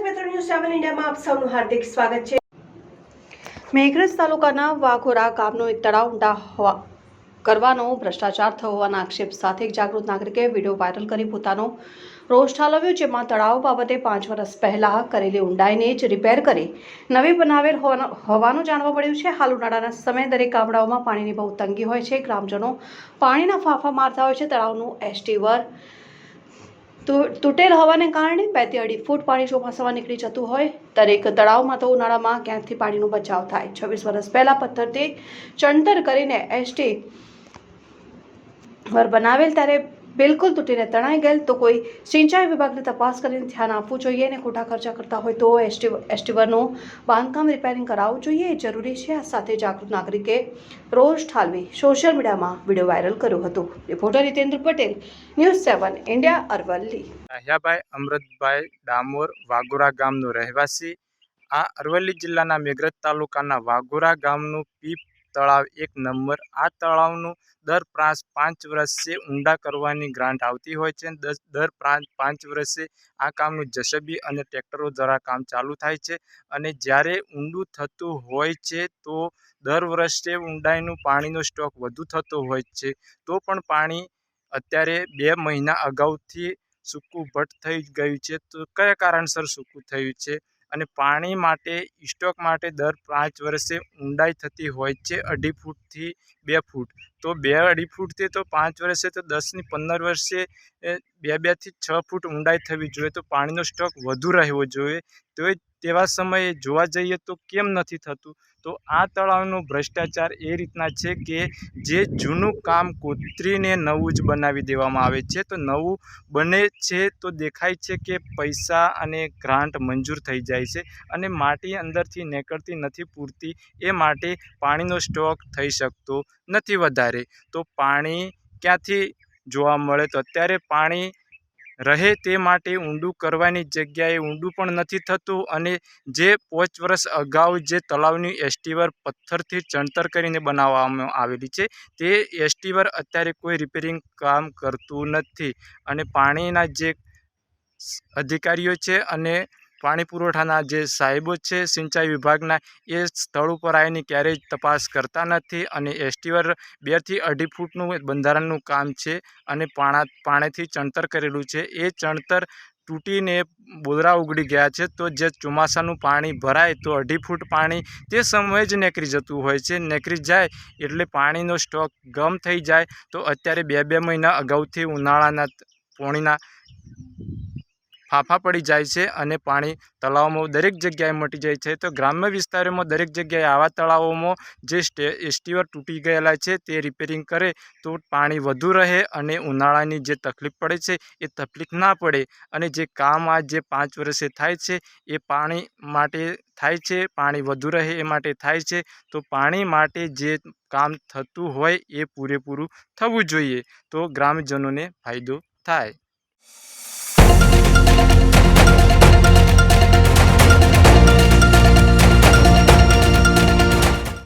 મીડિયામાં આપ સૌનું હાર્દિક સ્વાગત છે. મેઘરજ તાલુકાના વાઘોરા ગામનો એક તળાવ ઊંડા હોવા કરવાનો ભ્રષ્ટાચાર થયો હોવાના આક્ષેપ સાથે જાગૃત નાગરિકે વીડિયો વાયરલ કરી પોતાનો રોષ ઠાલવ્યો, જેમાં તળાવ બાબતે પાંચ વર્ષ પહેલા કરેલી ઊંડાઈને જ રિપેર કરી નવી બનાવેલ હોવાનો- જાણવા મળ્યું છે. હાલ ઉનાળાના સમયે દરેક ગામડાઓમાં પાણીની બહુ તંગી હોય છે. ગ્રામજનો પાણીના ફાંફા મારતા હોય છે. તળાવનું એસ્ટીવર તુ- તૂટેલ હોવાને કારણે બેથી અઢી ફૂટ પાણી ચોમાસામાં નીકળી જતું હોય. દરેક તળાવમાં તો ઉનાળામાં ક્યાંકથી પાણીનો બચાવ થાય? છવ્વીસ વર્ષ પહેલા પથ્થરથી ચણતર કરીને એસટી ઘર બનાવેલ ત્યારે બિલકુલ તૂટીને તણાઈ ગયેલ, તો કોઈ સિંચાઈ વિભાગને તપાસ કરીને ધ્યાન આપવું જોઈએ અને ખોટા ખર્ચા કરતા હોય તો એસટી એસટીવરનું બાંધકામ રિપેરિંગ કરાવવું જોઈએ. એ જરૂરી છે આ સાથે જાગૃત નાગરિકે રોષ ઠાલવી. સોશિયલ મીડિયામાં વીડિયો વાયરલ કર્યો હતો. Reporter Hitendra Patel, news seven India, Aravalli. Ahyabhai Amrutbhai Damor Vaghora ગામનો રહેવાસી. આ અરવલ્લી જિલ્લાના મેઘરજ તાલુકાના વાઘોરા ગામનું પીપ તળાવ એક નંબર. આ તળાવનું દર પાંચ પાંચ વર્ષે ઊંડા કરવાની ગ્રાન્ટ આવતી હોય છે. દર પ્રાંત પાંચ વર્ષે આ કામનું જસબી અને ટ્રેક્ટરો દ્વારા કામ ચાલુ થાય છે અને જ્યારે ઊંડું થતું હોય છે તો દર વર્ષે ઊંડાઈનું પાણીનો સ્ટોક વધુ થતો હોય છે. તો પણ પાણી અત્યારે બે મહિના અગાઉથી સૂકું ભટ્ટ થઈ ગયું છે. તો કયા કારણસર સૂકું થયું છે? અને પાણી માટે, સ્ટોક માટે દર પાંચ વર્ષે ઊંડાઈ થતી હોય છે અઢી ફૂટથી બે ફૂટ. તો બે અઢી ફૂટથી તો પાંચ વર્ષે તો દસની પંદર વર્ષે બે બેથી છ ફૂટ ઊંડાઈ થવી જોઈએ. તો પાણીનો સ્ટોક વધુ રહેવો જોઈએ. તો તેવા સમયે જોવા જઈએ તો કેમ નથી થતું? તો આ તળાવનો ભ્રષ્ટાચાર એ રીતના છે કે જે જૂનું કામ કોતરીને નવું જ બનાવી દેવામાં આવે છે. તો નવું બને છે તો દેખાય છે કે પૈસા અને ગ્રાન્ટ મંજૂર થઈ જાય છે અને માટી અંદરથી નીકળતી નથી પૂરતી, એ માટે પાણીનો સ્ટોક થઈ શકતો નથી વધારે. તો પાણી ક્યાંથી જોવા મળે? તો અત્યારે પાણી રહે તે માટે ઊંડું કરવાની જગ્યાએ ઊંડું પણ નથી થતું અને જે પોચ વર્ષ અગાઉ જે તળાવની એસટીવર પથ્થરથી ચણતર કરીને બનાવવામાં આવેલી છે, તે એસટીવર અત્યારે કોઈ રિપેરિંગ કામ કરતું નથી અને પાણીના જે અધિકારીઓ છે અને પાણી પુરવઠાના જે સાહેબો છે, સિંચાઈ વિભાગના, એ સ્થળ ઉપર આવીને ક્યારેય તપાસ કરતા નથી અને એસટીવર બેથી અઢી ફૂટનું બંધારણનું કામ છે અને પાણા, પાણીથી ચણતર કરેલું છે. એ ચણતર તૂટીને બોદરા ઉગડી ગયા છે તો જે ચોમાસાનું પાણી ભરાય તો અઢી ફૂટ પાણી તે સમયે જ નેકરી જતું હોય છે. નેકરી જાય એટલે પાણીનો સ્ટોક ગમ થઈ જાય તો અત્યારે બે બે મહિના અગાઉથી ઉનાળાના પોણીના ફાંફા પડી જાય છે અને પાણી તળાવમાં દરેક જગ્યાએ મટી જાય છે. તો ગ્રામ્ય વિસ્તારોમાં દરેક જગ્યાએ આવા તળાવોમાં જે સ્ટે એસ્ટીવર તૂટી ગયેલા છે તે રિપેરિંગ કરે તો પાણી વધુ રહે અને ઉનાળાની જે તકલીફ પડે છે એ તકલીફ ના પડે અને જે કામ આ જે પાંચ વર્ષે થાય છે એ પાણી માટે થાય છે, પાણી વધુ રહે એ માટે થાય છે. તો પાણી માટે જે કામ થતું હોય એ પૂરેપૂરું થવું જોઈએ તો ગ્રામજનોને ફાયદો થાય.